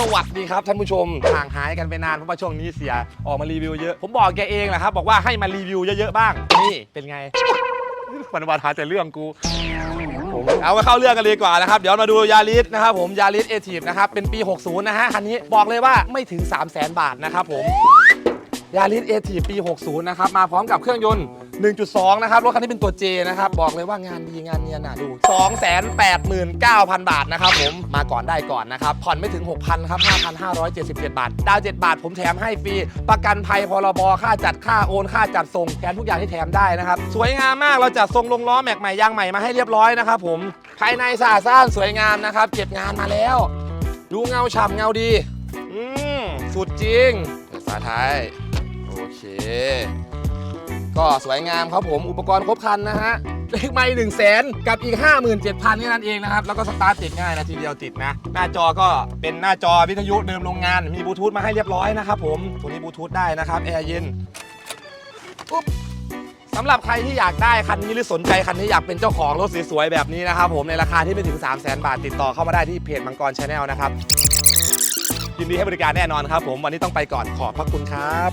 สวัสดีครับท่านผู้ชมห่างหายกันไปนานเพราะว่าช่วงนี้เสียออกมารีวิวเยอะ ผมบอกแกเองแหละครับบอกว่าให้มารีวิวเยอะๆบ้าง นี่เป็นไงวันวานหาแต่เรื่องกูเอามาเข้าเรื่องกันเลยกว่านะครับ เดี๋ยวมาดูยาริสนะครับผมยาริสเอทีฟนะครับเป็นปี 60 นะฮะคันนี้บอกเลยว่าไม่ถึง 3 0 0 0 0 0 บาทนะครับผม ยาริสเอทีปี 60 นะครับ มาพร้อมกับเครื่องยนต์ 1.2 นะครับ รถคันนี้เป็นตัว J นะครับ บอกเลยว่างานดีงานเนียนน่ะดู 289,000 บาทนะครับผม มาก่อนได้ก่อนนะครับ ผ่อนไม่ถึง 6,000 ครับ 5,577 บาท ดาว 7 บาท ผมแถมให้ฟรี ประกันภัยพรบ ค่าจัดค่าโอน ค่าจัดส่งแถมทุกอย่างที่แถมได้นะครับ สวยงามมาก เราจัดทรงลงล้อแม็กใหม่ยางใหม่มาให้เรียบร้อยนะครับผม ภายในสะอาดซ่านสวยงามนะครับ เก็บงานมาแล้ว ดูเงาฉ่ำเงาดี อืมสุดจริงเปิดฝาท้าย โอเค ก็สวยงามครับผมอุปกรณ์ครบครันนะฮะเลขไม่หนึ่งแสนกับอีก 57,000นี่นั่นเองนะครับ แล้วก็สตาร์ทติดง่ายนะทีเดียวติดนะ หน้าจอก็เป็นหน้าจอวิทยุเดิมโรงงาน มีบลูทูธมาให้เรียบร้อยนะครับผมตัวนี้บลูทูธได้นะครับแอร์เย็นปุ๊บสำหรับใครที่อยากได้คันนี้หรือสนใจคันนี้อยากเป็นเจ้าของรถสวยๆแบบนี้นะครับผมในราคาที่ไม่ถึง 3 0 0 0 0 0บาทติดต่อเข้ามาได้ที่เพจมังกรชาแนลนะครับยินดีให้บริการแน่นอนครับผมวันนี้ต้องไปก่อนขอบพระคุณครับ